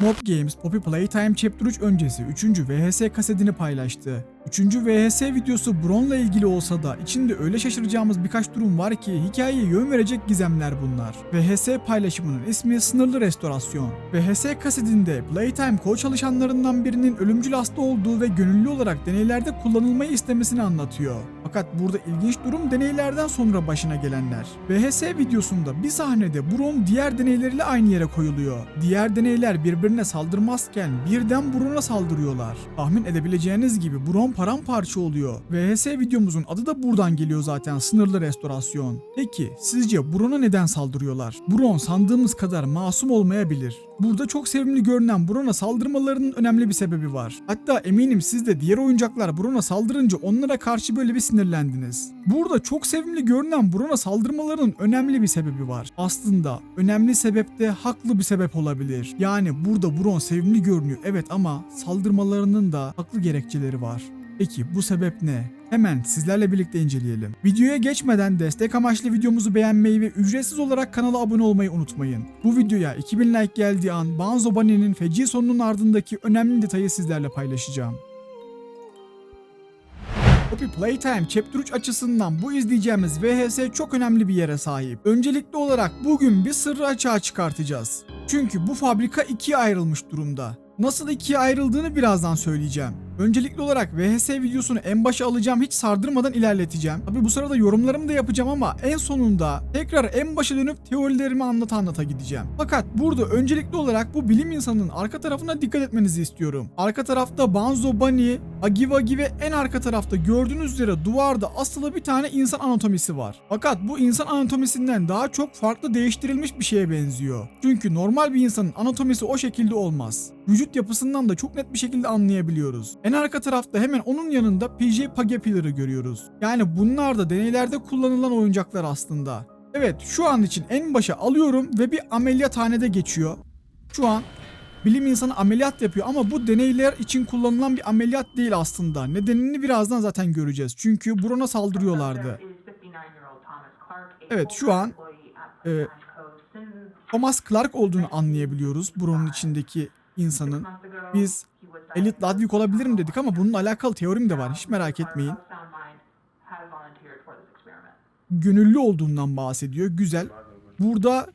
Mob Games, Poppy Playtime Chapter 3 öncesi 3. VHS kasetini paylaştı. 3. VHS videosu Bron'la ilgili olsa da içinde öyle şaşıracağımız birkaç durum var ki hikayeye yön verecek gizemler bunlar. VHS paylaşımının ismi Sınırlı Restorasyon. VHS kasetinde Playtime kol çalışanlarından birinin ölümcül hasta olduğu ve gönüllü olarak deneylerde kullanılmayı istemesini anlatıyor. Fakat burada ilginç durum deneylerden sonra başına gelenler. VHS videosunda bir sahnede Bron diğer deneyleriyle aynı yere koyuluyor. Diğer deneyler birbirine saldırmazken birden Bron'a saldırıyorlar. Tahmin edebileceğiniz gibi Bron paramparça oluyor. VHS videomuzun adı da buradan geliyor zaten sınırlı restorasyon. Peki sizce Bron'a neden saldırıyorlar? Bron sandığımız kadar masum olmayabilir. Burada çok sevimli görünen Bron'a saldırmalarının önemli bir sebebi var. Hatta eminim siz de diğer oyuncaklar Bron'a saldırınca onlara karşı böyle bir sinirlendiniz. Burada çok sevimli görünen Bron'a saldırmalarının önemli bir sebebi var. Aslında önemli sebep de haklı bir sebep olabilir. Yani burada Bron sevimli görünüyor evet ama saldırmalarının da haklı gerekçeleri var. Peki bu sebep ne? Hemen sizlerle birlikte inceleyelim. Videoya geçmeden destek amaçlı videomuzu beğenmeyi ve ücretsiz olarak kanala abone olmayı unutmayın. Bu videoya 2000 like geldiği an Banzo Bunny'nin feci sonunun ardındaki önemli detayı sizlerle paylaşacağım. Poppy Playtime Chapter 3 açısından bu izleyeceğimiz VHS çok önemli bir yere sahip. Öncelikli olarak bugün bir sırrı açığa çıkartacağız. Çünkü bu fabrika ikiye ayrılmış durumda. Nasıl ikiye ayrıldığını birazdan söyleyeceğim. Öncelikli olarak VHS videosunu en başa alacağım hiç sardırmadan ilerleteceğim. Tabi bu sırada yorumlarımı da yapacağım ama en sonunda tekrar en başa dönüp teorilerimi anlata anlata gideceğim. Fakat burada öncelikli olarak bu bilim insanının arka tarafına dikkat etmenizi istiyorum. Arka tarafta Banzo Bunny, Agiwagi ve en arka tarafta gördüğünüz üzere duvarda asılı bir tane insan anatomisi var. Fakat bu insan anatomisinden daha çok farklı değiştirilmiş bir şeye benziyor. Çünkü normal bir insanın anatomisi o şekilde olmaz. Vücut yapısından da çok net bir şekilde anlayabiliyoruz. En arka tarafta hemen onun yanında PJ Pagapiller'ı görüyoruz. Yani bunlar da deneylerde kullanılan oyuncaklar aslında. Evet şu an için en başa alıyorum ve bir ameliyathanede geçiyor. Şu an bilim insanı ameliyat yapıyor ama bu deneyler için kullanılan bir ameliyat değil aslında. Nedenini birazdan zaten göreceğiz. Çünkü Bron'a saldırıyorlardı. Evet, şu an, e, Thomas Clark olduğunu anlayabiliyoruz Bron'un içindeki insanın. Biz Elliot Ludwig olabilir mi dedik ama bununla alakalı teorim de var. Hiç merak etmeyin. Gönüllü olduğundan bahsediyor. Güzel. Burada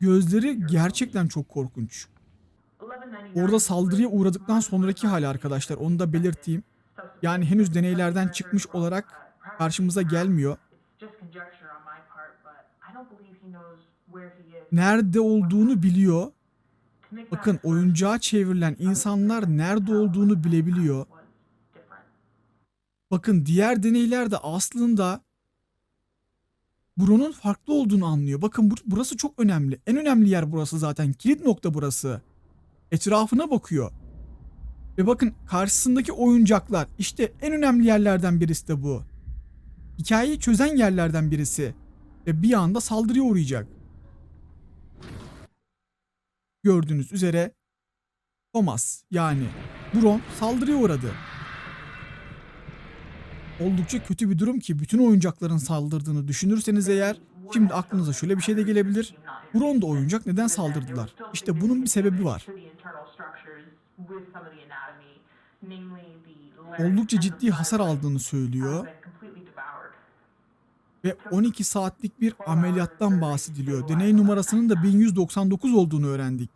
gözleri gerçekten çok korkunç. Orada saldırıya uğradıktan sonraki hali arkadaşlar onu da belirteyim. Yani henüz deneylerden çıkmış olarak karşımıza gelmiyor. Nerede olduğunu biliyor. Bakın oyuncağa çevrilen insanlar nerede olduğunu bilebiliyor. Bakın diğer deneylerde aslında Bron'un farklı olduğunu anlıyor. Bakın bur- burası çok önemli. En önemli yer burası zaten. Kilit nokta burası. Etrafına bakıyor. Ve bakın karşısındaki oyuncaklar işte en önemli yerlerden birisi de bu. Hikayeyi çözen yerlerden birisi. Ve bir anda saldırıya uğrayacak. Gördüğünüz üzere Thomas yani Bron saldırıya uğradı. Oldukça kötü bir durum ki bütün oyuncakların saldırdığını düşünürseniz eğer şimdi aklınıza şöyle bir şey de gelebilir. Bron da oyuncak neden saldırdılar? İşte bunun bir sebebi var. Oldukça ciddi hasar aldığını söylüyor ve 12 saatlik bir ameliyattan bahsediliyor. Deney numarasının da 1199 olduğunu öğrendik.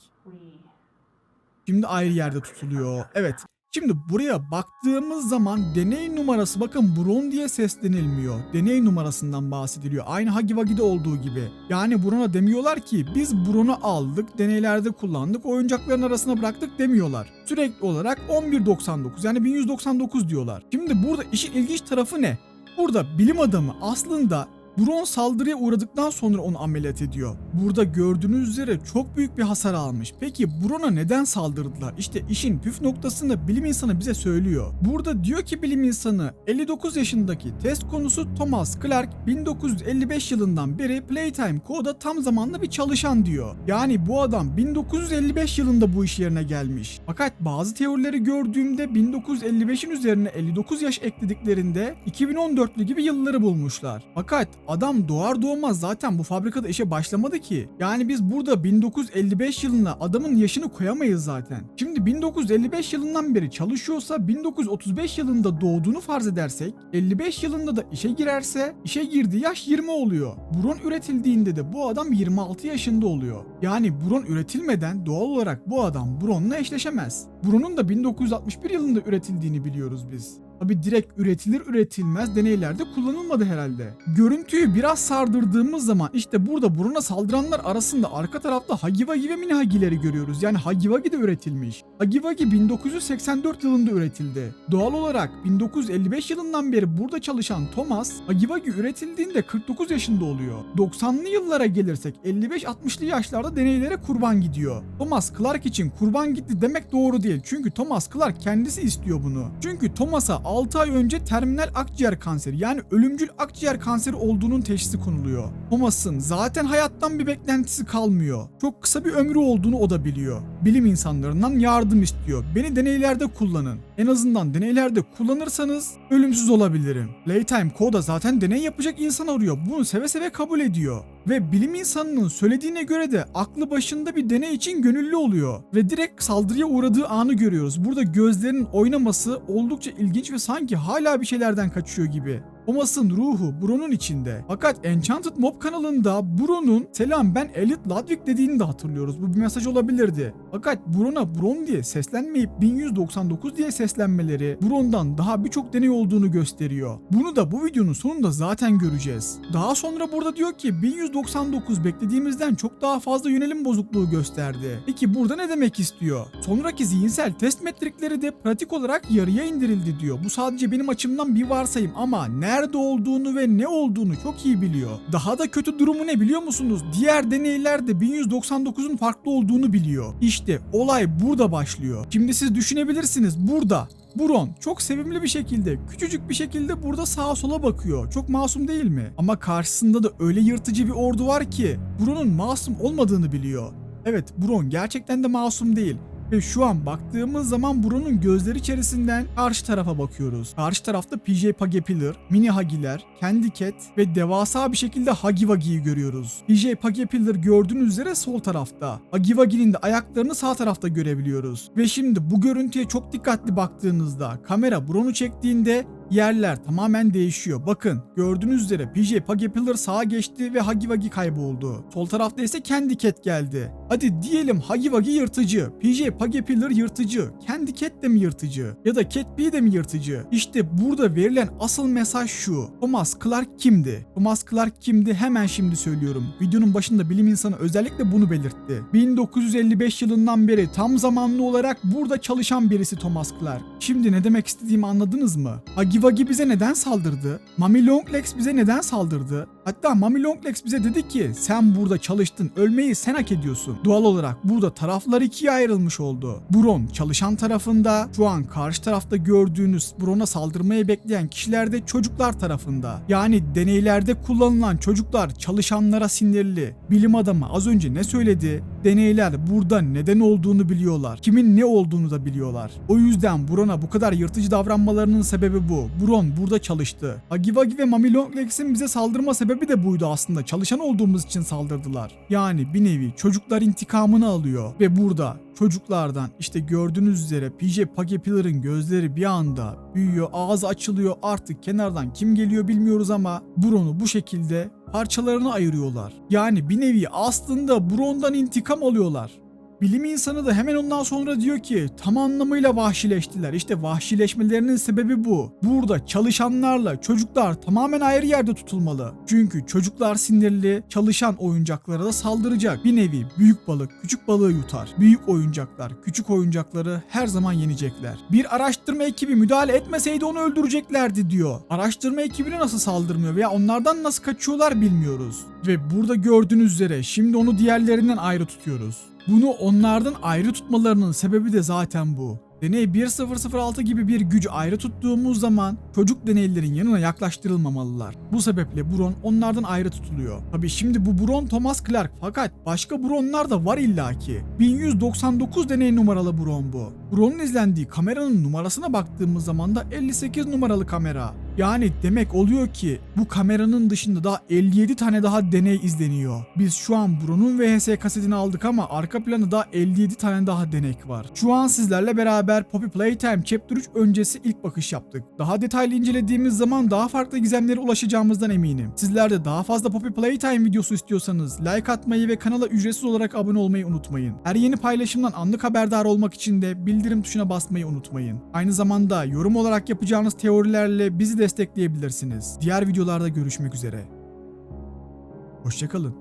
Şimdi ayrı yerde tutuluyor. Evet. Şimdi buraya baktığımız zaman deney numarası bakın Bron diye seslenilmiyor. Deney numarasından bahsediliyor. Aynı Hagiwagi'de olduğu gibi. Yani Bron'a demiyorlar ki biz Bron'u aldık, deneylerde kullandık, oyuncakların arasına bıraktık demiyorlar. Sürekli olarak 1199 yani 1199 diyorlar. Şimdi burada işin ilginç tarafı ne? Burada bilim adamı aslında Bron saldırıya uğradıktan sonra onu ameliyat ediyor. Burada gördüğünüz üzere çok büyük bir hasar almış. Peki Bron'a neden saldırdılar? İşte işin püf noktasını bilim insanı bize söylüyor. Burada diyor ki bilim insanı 59 yaşındaki test konusu Thomas Clark 1955 yılından beri Playtime Co'da tam zamanlı bir çalışan diyor. Yani bu adam 1955 yılında bu iş yerine gelmiş. Fakat bazı teorileri gördüğümde 1955'in üzerine 59 yaş eklediklerinde 2014'lü gibi yılları bulmuşlar. Fakat Adam doğar doğmaz zaten bu fabrikada işe başlamadı ki. Yani biz burada 1955 yılına adamın yaşını koyamayız zaten. Şimdi 1955 yılından beri çalışıyorsa 1935 yılında doğduğunu farz edersek 55 yılında da işe girerse işe girdiği yaş 20 oluyor. Buron üretildiğinde de bu adam 26 yaşında oluyor. Yani buron üretilmeden doğal olarak bu adam buronla eşleşemez. Buronun da 1961 yılında üretildiğini biliyoruz biz. Tabi direkt üretilir üretilmez deneylerde kullanılmadı herhalde. Görüntüyü biraz sardırdığımız zaman işte burada buruna saldıranlar arasında arka tarafta Hagiwagi ve Minihagi'leri görüyoruz. Yani Hagiwagi de üretilmiş. Hagiwagi 1984 yılında üretildi. Doğal olarak 1955 yılından beri burada çalışan Thomas, Hagiwagi üretildiğinde 49 yaşında oluyor. 90'lı yıllara gelirsek 55-60'lı yaşlarda deneylere kurban gidiyor. Thomas Clark için kurban gitti demek doğru değil. Çünkü Thomas Clark kendisi istiyor bunu. Çünkü Thomas'a 6 ay önce terminal akciğer kanseri yani ölümcül akciğer kanseri olduğunun teşhisi konuluyor. Thomas'ın zaten hayattan bir beklentisi kalmıyor. Çok kısa bir ömrü olduğunu o da biliyor. Bilim insanlarından yardım istiyor. Beni deneylerde kullanın. En azından deneylerde kullanırsanız ölümsüz olabilirim. Playtime Coda zaten deney yapacak insan arıyor. Bunu seve seve kabul ediyor. Ve bilim insanının söylediğine göre de aklı başında bir deney için gönüllü oluyor. Ve direkt saldırıya uğradığı anı görüyoruz. Burada gözlerinin oynaması oldukça ilginç ve sanki hala bir şeylerden kaçıyor gibi. Thomas'ın ruhu Bruno'nun içinde. Fakat Enchanted Mob kanalında Bruno'nun selam ben Elliot Ludwig dediğini de hatırlıyoruz. Bu bir mesaj olabilirdi. Fakat Bruno'na Bron diye seslenmeyip 1199 diye seslenmeleri Bron'dan daha birçok deney olduğunu gösteriyor. Bunu da bu videonun sonunda zaten göreceğiz. Daha sonra burada diyor ki 1199 beklediğimizden çok daha fazla yönelim bozukluğu gösterdi. Peki burada ne demek istiyor? Sonraki zihinsel test metrikleri de pratik olarak yarıya indirildi diyor. Bu sadece benim açımdan bir varsayım ama nerede olduğunu ve ne olduğunu çok iyi biliyor. Daha da kötü durumu ne biliyor musunuz? Diğer deneylerde 1199'un farklı olduğunu biliyor. İşte olay burada başlıyor. Şimdi siz düşünebilirsiniz burada Buron çok sevimli bir şekilde, küçücük bir şekilde burada sağa sola bakıyor. Çok masum değil mi? Ama karşısında da öyle yırtıcı bir ordu var ki Buron'un masum olmadığını biliyor. Evet, Buron gerçekten de masum değil. Ve şu an baktığımız zaman Bruno'nun gözleri içerisinden karşı tarafa bakıyoruz. Karşı tarafta PJ Pagepiller, Mini Hagiler, Candy Cat ve devasa bir şekilde Hagiwagi'yi görüyoruz. PJ Pagepiller gördüğünüz üzere sol tarafta. Hagiwagi'nin de ayaklarını sağ tarafta görebiliyoruz. Ve şimdi bu görüntüye çok dikkatli baktığınızda kamera Bruno'u çektiğinde yerler tamamen değişiyor. Bakın gördüğünüz üzere PJ Pagepiller sağa geçti ve Hagiwagi kayboldu. Sol tarafta ise Candy Cat geldi. Hadi diyelim Hagiwagi yırtıcı, PJ Pagepiller yırtıcı, Candy Cat de mi yırtıcı ya da Cat Bee de mi yırtıcı? İşte burada verilen asıl mesaj şu. Thomas Clark kimdi? Thomas Clark kimdi? Hemen şimdi söylüyorum. Videonun başında bilim insanı özellikle bunu belirtti. 1955 yılından beri tam zamanlı olarak burada çalışan birisi Thomas Clark. Şimdi ne demek istediğimi anladınız mı? Hagiwagi bize neden saldırdı? Mami Longlegs bize neden saldırdı? Hatta Mami Longlegs bize dedi ki sen burada çalıştın ölmeyi sen hak ediyorsun. Doğal olarak burada taraflar ikiye ayrılmış oldu. Bron çalışan tarafında şu an karşı tarafta gördüğünüz Bron'a saldırmayı bekleyen kişiler de çocuklar tarafında. Yani deneylerde kullanılan çocuklar çalışanlara sinirli. Bilim adamı az önce ne söyledi? Deneyler burada neden olduğunu biliyorlar. Kimin ne olduğunu da biliyorlar. O yüzden Bron'a bu kadar yırtıcı davranmalarının sebebi bu. Bron burada çalıştı. Hagiwagi ve Mami Longlegs'in bize saldırma sebebi de buydu aslında. Çalışan olduğumuz için saldırdılar. Yani bir nevi çocuklar intikamını alıyor. Ve burada çocuklardan işte gördüğünüz üzere PJ Pagepiller'ın gözleri bir anda büyüyor, ağzı açılıyor. Artık kenardan kim geliyor bilmiyoruz ama Bron'u bu şekilde parçalarına ayırıyorlar. Yani bir nevi aslında Bron'dan intikam alıyorlar. Bilim insanı da hemen ondan sonra diyor ki tam anlamıyla vahşileştiler. İşte vahşileşmelerinin sebebi bu. Burada çalışanlarla çocuklar tamamen ayrı yerde tutulmalı. Çünkü çocuklar sinirli, çalışan oyuncaklara da saldıracak. Bir nevi büyük balık küçük balığı yutar. Büyük oyuncaklar küçük oyuncakları her zaman yenecekler. Bir araştırma ekibi müdahale etmeseydi onu öldüreceklerdi diyor. Araştırma ekibine nasıl saldırmıyor veya onlardan nasıl kaçıyorlar bilmiyoruz. Ve burada gördüğünüz üzere şimdi onu diğerlerinden ayrı tutuyoruz. Bunu onlardan ayrı tutmalarının sebebi de zaten bu. Deney 1006 gibi bir gücü ayrı tuttuğumuz zaman çocuk deneylerin yanına yaklaştırılmamalılar. Bu sebeple Bron onlardan ayrı tutuluyor. Tabi şimdi bu Bron Thomas Clark fakat başka Bronlar da var illaki. 1199 deney numaralı Bron bu. Bron'un izlendiği kameranın numarasına baktığımız zaman da 58 numaralı kamera. Yani demek oluyor ki bu kameranın dışında daha 57 tane daha deney izleniyor. Biz şu an Bron'un VHS kasetini aldık ama arka planda daha 57 tane daha denek var. Şu an sizlerle beraber Poppy Playtime Chapter 3 öncesi ilk bakış yaptık. Daha detaylı incelediğimiz zaman daha farklı gizemlere ulaşacağımızdan eminim. Sizler de daha fazla Poppy Playtime videosu istiyorsanız like atmayı ve kanala ücretsiz olarak abone olmayı unutmayın. Her yeni paylaşımdan anlık haberdar olmak için de bildirim tuşuna basmayı unutmayın. Aynı zamanda yorum olarak yapacağınız teorilerle bizi destekleyebilirsiniz. Diğer videolarda görüşmek üzere. Hoşçakalın.